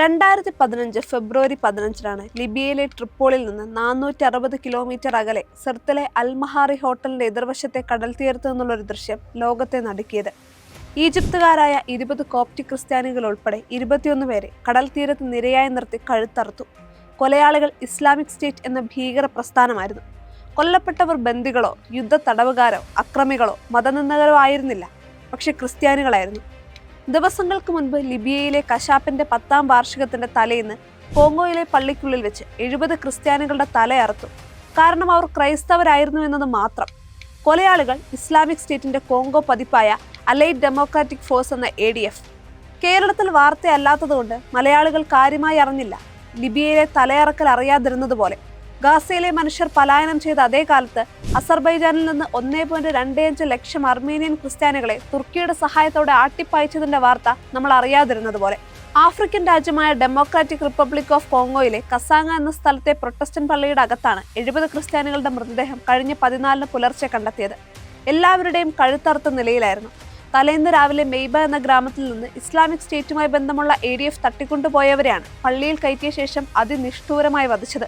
രണ്ടായിരത്തി പതിനഞ്ച് ഫെബ്രുവരി പതിനഞ്ചിനാണ് ലിബിയയിലെ ട്രിപ്പോളിൽ നിന്ന് നാനൂറ്റി അറുപത് കിലോമീറ്റർ അകലെ സിർത്തിലെ അൽമഹാറി ഹോട്ടലിന്റെ എതിർവശത്തെ കടൽ എന്നുള്ള നിന്നുള്ളൊരു ദൃശ്യം ലോകത്തെ നടുക്കിയത്. ഈജിപ്തുകാരായ ഇരുപത് കോപ്റ്റി ക്രിസ്ത്യാനികൾ ഉൾപ്പെടെ ഇരുപത്തിയൊന്ന് പേരെ കടൽ തീരത്ത് നിരയായി നിർത്തി കഴുത്തറുത്തു. കൊലയാളികൾ ഇസ്ലാമിക് സ്റ്റേറ്റ് എന്ന ഭീകര പ്രസ്ഥാനമായിരുന്നു. കൊല്ലപ്പെട്ടവർ ബന്ദികളോ യുദ്ധ തടവുകാരോ അക്രമികളോ മതനിന്ദകരോ ആയിരുന്നില്ല. പക്ഷെ ക്രിസ്ത്യാനികളായിരുന്നു. ദിവസങ്ങൾക്ക് മുൻപ് ലിബിയയിലെ കശാപ്പിന്റെ പത്താം വാർഷികത്തിന്റെ തലേന്ന് കോങ്കോയിലെ പള്ളിക്കുള്ളിൽ വെച്ച് എഴുപത് ക്രിസ്ത്യാനികളുടെ തലയറുത്തു കാരണം അവർ ക്രൈസ്തവരായിരുന്നു എന്നത് മാത്രം. കൊലയാളികൾ ഇസ്ലാമിക് സ്റ്റേറ്റിന്റെ കോങ്കോ പതിപ്പായ അലൈറ്റ് ഡെമോക്രാറ്റിക് ഫോഴ്സ് എന്ന എ ഡി എഫ് കേരളത്തിൽ വാർത്തയല്ലാത്തതുകൊണ്ട് മലയാളികൾ കാര്യമായി അറിഞ്ഞില്ല. ലിബിയയിലെ തലയറക്കൽ അറിയാതിരുന്നതുപോലെ ഗാസയിലെ മനുഷ്യർ പലായനം ചെയ്ത അതേ കാലത്ത് അസർബൈജാനിൽ നിന്ന് ഒന്നേ പോയിന്റ് രണ്ട് അഞ്ച് ലക്ഷം അർമേനിയൻ ക്രിസ്ത്യാനികളെ തുർക്കിയുടെ സഹായത്തോടെ ആട്ടിപ്പായച്ചതിന്റെ വാർത്ത നമ്മൾ അറിയാതിരുന്നത് പോലെ. ആഫ്രിക്കൻ രാജ്യമായ ഡെമോക്രാറ്റിക് റിപ്പബ്ലിക് ഓഫ് കോങ്കോയിലെ കസാങ്ങ എന്ന സ്ഥലത്തെ പ്രൊട്ടസ്റ്റന്റ് പള്ളിയുടെ അകത്താണ് എഴുപത് ക്രിസ്ത്യാനികളുടെ മൃതദേഹം കഴിഞ്ഞ പതിനാലിന് പുലർച്ചെ കണ്ടെത്തിയത്. എല്ലാവരുടെയും കഴുത്തറുത്ത നിലയിലായിരുന്നു. തലേന്ന് രാവിലെ മെയ്ബ എന്ന ഗ്രാമത്തിൽ നിന്ന് ഇസ്ലാമിക് സ്റ്റേറ്റുമായി ബന്ധമുള്ള എ ഡി എഫ് തട്ടിക്കൊണ്ടുപോയവരെയാണ് പള്ളിയിൽ കയറ്റിയ ശേഷം അതിനിഷ്ഠൂരമായി വധിച്ചത്.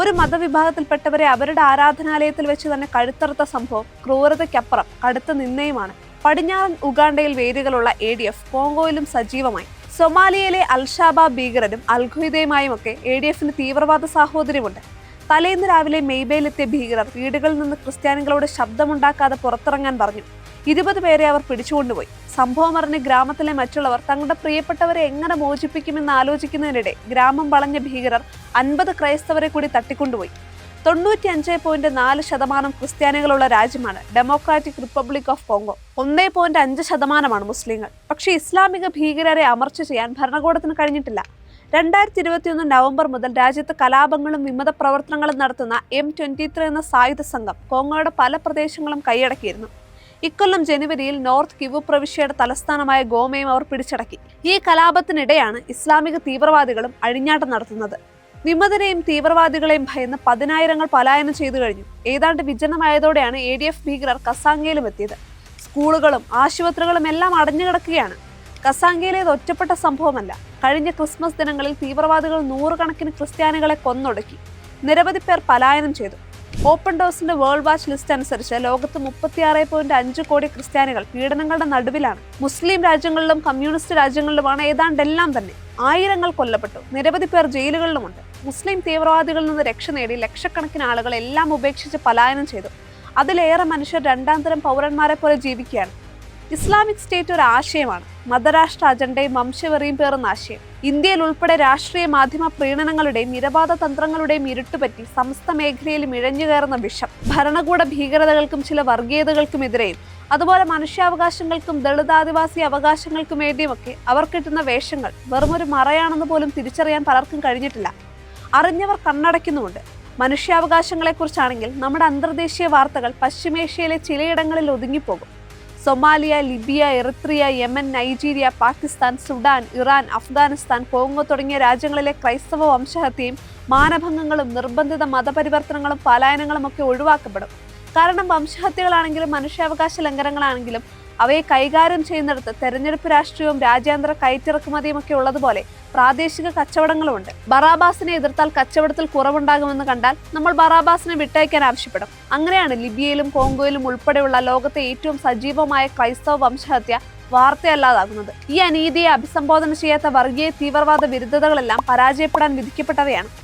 ഒരു മതവിഭാഗത്തിൽപ്പെട്ടവരെ അവരുടെ ആരാധനാലയത്തിൽ വെച്ച് തന്നെ കഴുത്തറുത്ത സംഭവം ക്രൂരതയ്ക്കപ്പുറം കടുത്ത നിന്നയുമാണ് പടിഞ്ഞാറൻ ഉഗാണ്ടയിൽ വേരുകളുള്ള എ ഡി എഫ് കോങ്കോയിലും സജീവമായി. സൊമാലിയയിലെ അൽഷാബ ഭീകരനും അൽഖുദയുമായും ഒക്കെ എ ഡി എഫിന് തീവ്രവാദ സാഹോദര്യമുണ്ട്. തലേന്ന് രാവിലെ മെയ്ബയിലെത്തിയ ഭീകരർ വീടുകളിൽ നിന്ന് ക്രിസ്ത്യാനികളോട് ശബ്ദമുണ്ടാക്കാതെ പുറത്തിറങ്ങാൻ പറഞ്ഞു. ഇരുപത് പേരെ അവർ പിടിച്ചുകൊണ്ടുപോയി. സംഭവം അറിഞ്ഞ് ഗ്രാമത്തിലെ മറ്റുള്ളവർ തങ്ങളുടെ പ്രിയപ്പെട്ടവരെ എങ്ങനെ മോചിപ്പിക്കുമെന്ന് ആലോചിക്കുന്നതിനിടെ ഗ്രാമം വളഞ്ഞ ഭീകരർ അൻപത് ക്രൈസ്തവരെ കൂടി തട്ടിക്കൊണ്ടുപോയി. തൊണ്ണൂറ്റി അഞ്ച് പോയിന്റ് നാല് ശതമാനം ക്രിസ്ത്യാനികളുള്ള രാജ്യമാണ് ഡെമോക്രാറ്റിക് റിപ്പബ്ലിക് ഓഫ് കോങ്കോ ഒന്നേ പോയിന്റ് അഞ്ച് ശതമാനമാണ് മുസ്ലിങ്ങൾ. പക്ഷേ ഇസ്ലാമിക ഭീകരരെ അമർച്ച ചെയ്യാൻ ഭരണകൂടത്തിന് കഴിഞ്ഞിട്ടില്ല. രണ്ടായിരത്തി ഇരുപത്തിയൊന്ന് നവംബർ മുതൽ രാജ്യത്ത് കലാപങ്ങളും വിമത പ്രവർത്തനങ്ങളും നടത്തുന്ന എം ട്വന്റി ത്രീ എന്ന സായുധ സംഘം കോങ്ങോയുടെ പല പ്രദേശങ്ങളും കൈയടക്കിയിരുന്നു. ഇക്കൊല്ലം ജനുവരിയിൽ നോർത്ത് കിവു പ്രവിശ്യയുടെ തലസ്ഥാനമായ ഗോമയും അവർ പിടിച്ചടക്കി. ഈ കലാപത്തിനിടെയാണ് ഇസ്ലാമിക തീവ്രവാദികളും അഴിഞ്ഞാട്ടം നടത്തുന്നത്. വിമതരെയും തീവ്രവാദികളെയും ഭയന്ന് പതിനായിരങ്ങൾ പലായനം ചെയ്തു കഴിഞ്ഞു. ഏതാണ്ട് വിജനമായതോടെയാണ് എ ഡി എഫ് ഭീകരർ കസാങ്കയിലും എത്തിയത്. സ്കൂളുകളും ആശുപത്രികളും എല്ലാം അടഞ്ഞുകിടക്കുകയാണ് കസാങ്കയിലേത് ഒറ്റപ്പെട്ട സംഭവമല്ല. കഴിഞ്ഞ ക്രിസ്മസ് ദിനങ്ങളിൽ തീവ്രവാദികൾ നൂറുകണക്കിന് ക്രിസ്ത്യാനികളെ കൊന്നൊടുക്കി. നിരവധി പേർ പലായനം ചെയ്തു. ഓപ്പൺ ഡോസിന്റെ വേൾഡ് വാച്ച് ലിസ്റ്റ് അനുസരിച്ച് ലോകത്ത് മുപ്പത്തിയാറ് പോയിന്റ് അഞ്ച് കോടി ക്രിസ്ത്യാനികൾ പീഡനങ്ങളുടെ നടുവിലാണ്. മുസ്ലിം രാജ്യങ്ങളിലും കമ്മ്യൂണിസ്റ്റ് രാജ്യങ്ങളിലുമാണ് ഏതാണ്ടെല്ലാം തന്നെ. ആയിരങ്ങൾ കൊല്ലപ്പെട്ടു. നിരവധി പേർ ജയിലുകളിലുമുണ്ട്. മുസ്ലിം തീവ്രവാദികളിൽ നിന്ന് രക്ഷ നേടി ലക്ഷക്കണക്കിന് ആളുകൾ എല്ലാം ഉപേക്ഷിച്ച് പലായനം ചെയ്തു. അതിലേറെ മനുഷ്യർ രണ്ടാം തരം പൗരന്മാരെ പോലെ ജീവിക്കുകയാണ്. ഇസ്ലാമിക് സ്റ്റേറ്റ് ഒരു ആശയമാണ്. മതരാഷ്ട്ര അജണ്ടയും വംശവെറിയും പേർന്ന ആശയം ഇന്ത്യയിൽ ഉൾപ്പെടെ രാഷ്ട്രീയ മാധ്യമ പ്രീണനങ്ങളുടെയും നിരപാത തന്ത്രങ്ങളുടെയും ഇരുട്ടുപറ്റി സമസ്ത മേഖലയിലും ഇഴഞ്ഞു കയറുന്ന വിഷം. ഭരണകൂട ഭീകരതകൾക്കും ചില വർഗീയതകൾക്കുമെതിരെയും അതുപോലെ മനുഷ്യാവകാശങ്ങൾക്കും ദളിതാദിവാസി അവകാശങ്ങൾക്കും വേണ്ടിയുമൊക്കെ അവർ കിട്ടുന്ന വേഷങ്ങൾ വെറുമൊരു മറയാണെന്ന് പോലും തിരിച്ചറിയാൻ പലർക്കും കഴിഞ്ഞിട്ടില്ല. അറിഞ്ഞവർ കണ്ണടയ്ക്കുന്നുമുണ്ട്. മനുഷ്യാവകാശങ്ങളെക്കുറിച്ചാണെങ്കിൽ നമ്മുടെ അന്തർദേശീയ വാർത്തകൾ പശ്ചിമേഷ്യയിലെ ചിലയിടങ്ങളിൽ ഒതുങ്ങിപ്പോകും. Somalia Libya Eritrea Yemen Nigeria Pakistan Sudan Iran Afghanistan Congo തുടങ്ങിയ രാജ്യങ്ങളിലെ ക്രൈസ്തവ വംശഹത്യയും മാനഭംഗങ്ങളും നിർബന്ധിത മതപരിവർത്തനങ്ങളും പലായനങ്ങളും ഒക്കെ ഒഴിവാക്കപ്പെടും. കാരണം വംശഹത്യകളാണെങ്കിലും മനുഷ്യാവകാശ ലംഘനങ്ങളാണെങ്കിലും അവയെ കൈകാര്യം ചെയ്യുന്നിടത്ത് തെരഞ്ഞെടുപ്പ് രാഷ്ട്രീയവും രാജ്യാന്തര കയറ്റിറക്കുമതിയും ഒക്കെ ഉള്ളതുപോലെ പ്രാദേശിക കച്ചവടങ്ങളുമുണ്ട്. ബറാബാസിനെ എതിർത്താൽ കച്ചവടത്തിൽ കുറവുണ്ടാകുമെന്ന് കണ്ടാൽ നമ്മൾ ബറാബാസിനെ വിട്ടയക്കാൻ ആവശ്യപ്പെടും. അങ്ങനെയാണ് ലിബിയയിലും കോങ്കോയിലും ഉൾപ്പെടെയുള്ള ലോകത്തെ ഏറ്റവും സജീവമായ ക്രൈസ്തവ വംശഹത്യ വാർത്തയല്ലാതാകുന്നത്. ഈ അനീതിയെ അഭിസംബോധന ചെയ്യാത്ത വർഗീയ തീവ്രവാദ വിരുദ്ധതകളെല്ലാം പരാജയപ്പെടാൻ വിധിക്കപ്പെട്ടവയാണ്.